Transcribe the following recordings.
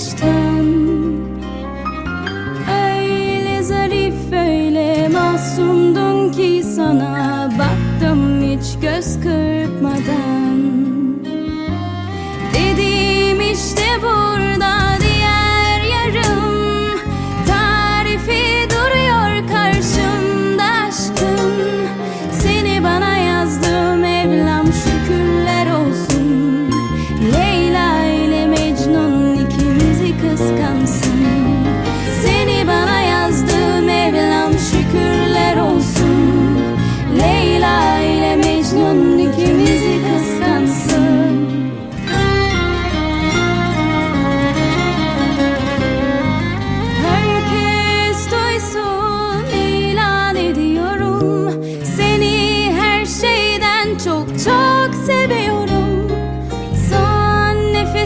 güneşten Öyle zarif öyle masumdun ki sana. Baktım hiç göz kırpmadan.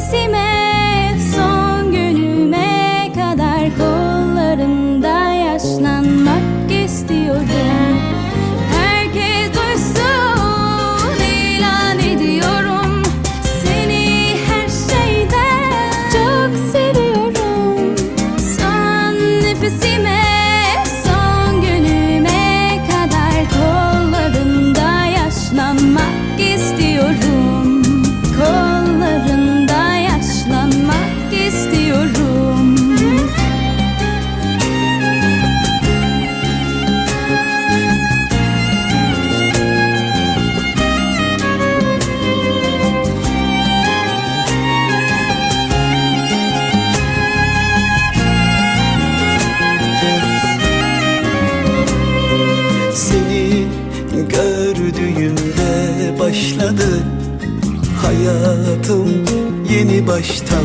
see me büyüdüğümde başladı Hayatım yeni baştan.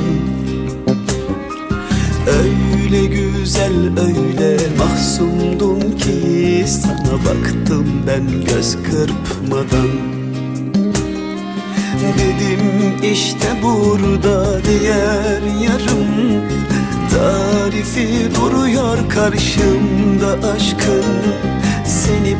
Öyle güzel öyle mahzundum ki Sana baktım ben göz kırpmadan. Dedim işte burada diğer yarım Tarifi duruyor karşımda aşkın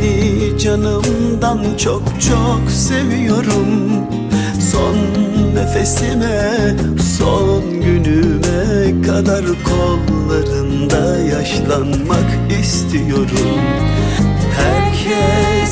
Seni canımdan çok çok seviyorum. Son nefesime, son günüme kadar kollarında yaşlanmak istiyorum. Herkes